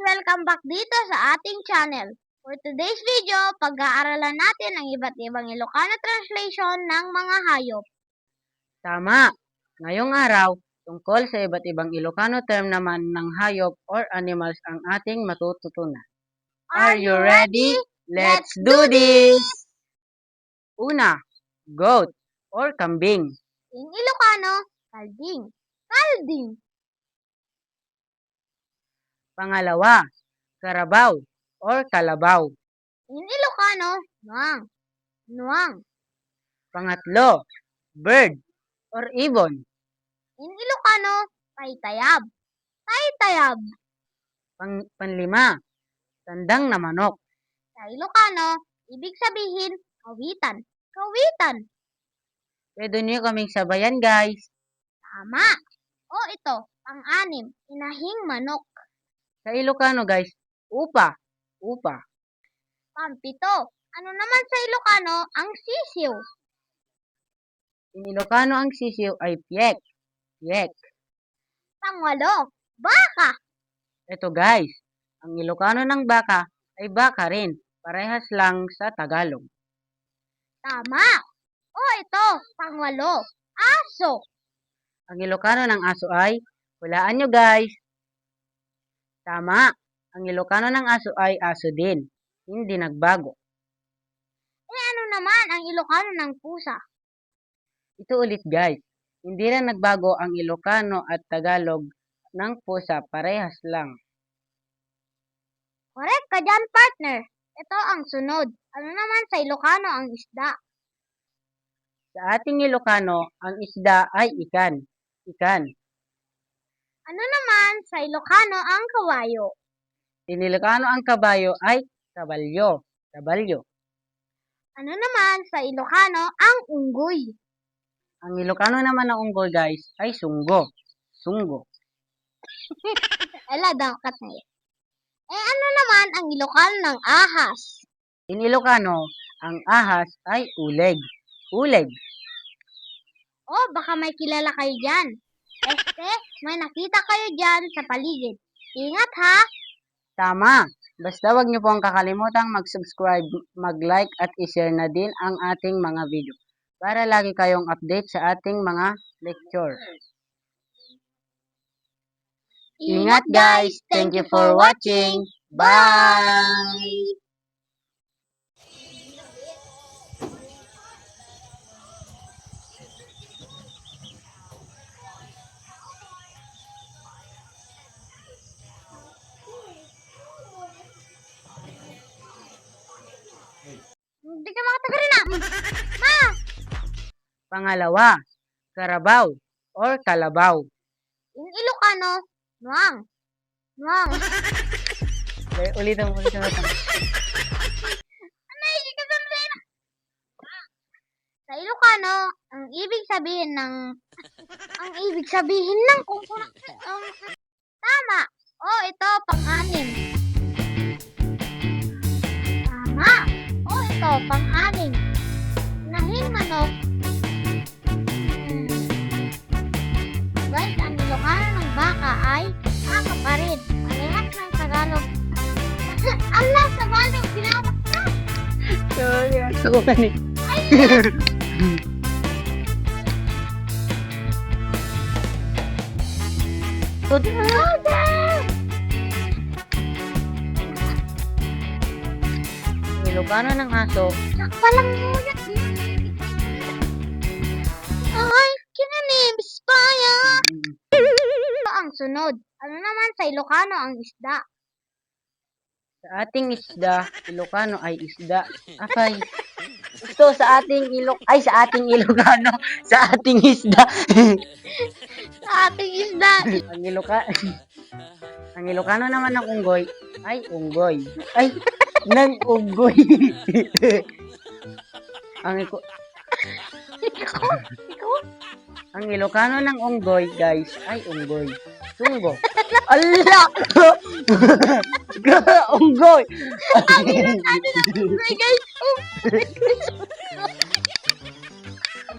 Welcome back dito sa ating channel. For today's video, pag-aaralan natin ang iba't ibang Ilocano translation ng mga hayop. Tama! Ngayong araw, tungkol sa iba't ibang Ilocano term naman ng hayop or animals ang ating matututunan. Are you ready? Let's do this! Una, goat or kambing. In Ilocano, kalding. Kalding. Pangalawa, karabaw or kalabaw. In Ilocano, nuang. Nuang. Pangatlo, bird or ibon. In Ilocano, taytayab. Taytayab. Pang panlima, tandang na manok. Sa Ilocano, ibig sabihin, kawitan. Kawitan. Pwede niyo kaming sabayan, guys. Tama. O ito, pang-anim, inahing manok. Sa Ilocano, guys, upa. Upa. Pampito, ano naman sa Ilocano ang sisiw? In Ilocano, ang sisiw ay piyek. Piyek. Pangwalo, baka. Ito guys, ang Ilocano ng baka ay baka rin. Parehas lang sa Tagalog. Tama. O ito, pangwalo, aso. Ang Ilocano ng aso ay, hulaan nyo guys. Tama, ang Ilocano ng aso ay aso din. Hindi nagbago. Eh ano naman ang Ilocano ng pusa? Ito ulit guys, hindi rin nagbago ang Ilocano at Tagalog ng pusa. Parehas lang. Correct ka dyan, partner. Ito ang sunod. Ano naman sa Ilocano ang isda? Sa ating Ilocano, ang isda ay ikan. Ikan. Ano naman sa Ilocano ang kawayo? In Ilocano ang kabayo ay kabalyo. Kabalyo. Ano naman sa Ilocano ang unggoy? Ang Ilocano naman ng unggoy guys ay sunggo. Sunggo. Ala, dakat na yan. Eh ano naman ang Ilocano ng ahas? In Ilocano, ang ahas ay uleg. Uleg. Oh, baka may kilala kayo dyan. Este, may nakita kayo dyan sa paligid. Ingat ha! Tama. Basta wag niyo pong kakalimutang mag-subscribe, mag-like at i-share na din ang ating mga video para lagi kayong update sa ating mga lecture. Ingat guys! Thank you for watching! Bye! Ma! Pangalawa, karabaw or kalabaw. In Ilocano, nuang. Nuang. Okay, ulitin mo, ulitin mo. Ano yung kasabihin? Sa Ilocano, ang ibig sabihin ng ang ibig sabihin ng kung um, Ako kanina. Ilocano ng aso, Nakpalang muna. Ay, kinanim, bispaya. Ito ang sunod. Ano naman sa Ilocano ang isda? sa ating isda, Ilocano ay isda. Akay. Ito sa ating ilok ay sa ating Ilocano, sa ating isda. Sa ating isda. ang Iloka Ang Ilocano naman ng unggoy ay unggoy. Ay, ng unggoy. ang iko- Ikaw, ikaw. ang Ilocano ng unggoy, guys, ay unggoy. Sunggo. Allah! unggoy! Ang Ilocano ng unggoy, guys. Oh,